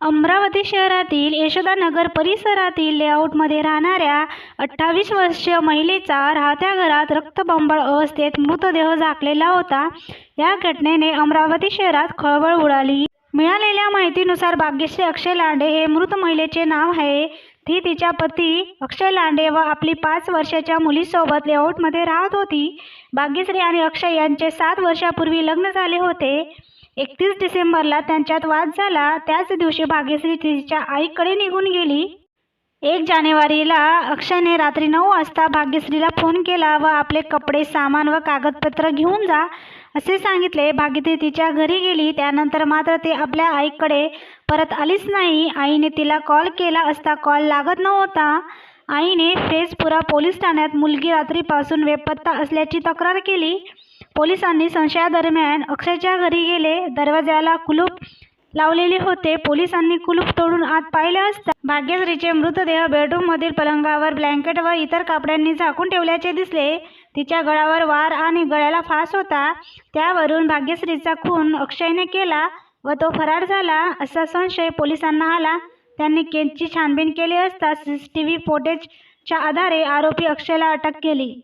अमरावती शहरातील यशोदानगर परिसरातील लेआउटमध्ये राहणाऱ्या अठ्ठावीस वर्षीय महिलेचा राहत्या घरात रक्तबंबळ अवस्थेत मृतदेह झाकलेला होता. या घटनेने अमरावती शहरात खळबळ उडाली. मिळालेल्या माहितीनुसार भाग्यश्री अक्षय लांडे हे मृत महिलेचे नाव आहे. ती तिच्या पती अक्षय लांडे व आपली पाच वर्षाच्या मुलीसोबत लेआउटमध्ये राहत होती. भाग्यश्री आणि अक्षय यांचे सात वर्षापूर्वी लग्न झाले होते. एकतीस डिसेंबरला त्यांच्यात वाद झाला. त्याच दिवशी भाग्यश्री तिच्या आईकडे निघून गेली. एक जानेवारीला अक्षयने रात्री नऊ वाजता भाग्यश्रीला फोन केला व आपले कपडे सामान व कागदपत्र घेऊन जा असे सांगितले. भाग्यश्री तिच्या घरी गेली. त्यानंतर मात्र ती आपल्या आईकडे परत आलीच नाही. आईने तिला कॉल केला असता कॉल लागत नव्हता. आईने फेजपुरा पोलीस ठाण्यात मुलगी रात्रीपासून बेपत्ता असल्याची तक्रार केली. पोलिसांनी संशयादरम्यान अक्षयच्या घरी गेले. दरवाजाला कुलूप लावलेले होते. पोलिसांनी कुलूप तोडून आत पाहिले असता भाग्यश्रीचे मृतदेह बेडरूममधील पलंगावर ब्लँकेट व इतर कापड्यांनी झाकून ठेवल्याचे दिसले. तिच्या गळावर वार आणि गळ्याला फास होता. त्यावरून भाग्यश्रीचा खून अक्षयने केला व तो फरार झाला असा संशय पोलिसांना आला. त्यांनी केसची छानबीन केली असता सी सी टी व्ही फुटेजच्या आधारे आरोपी अक्षयला अटक केली.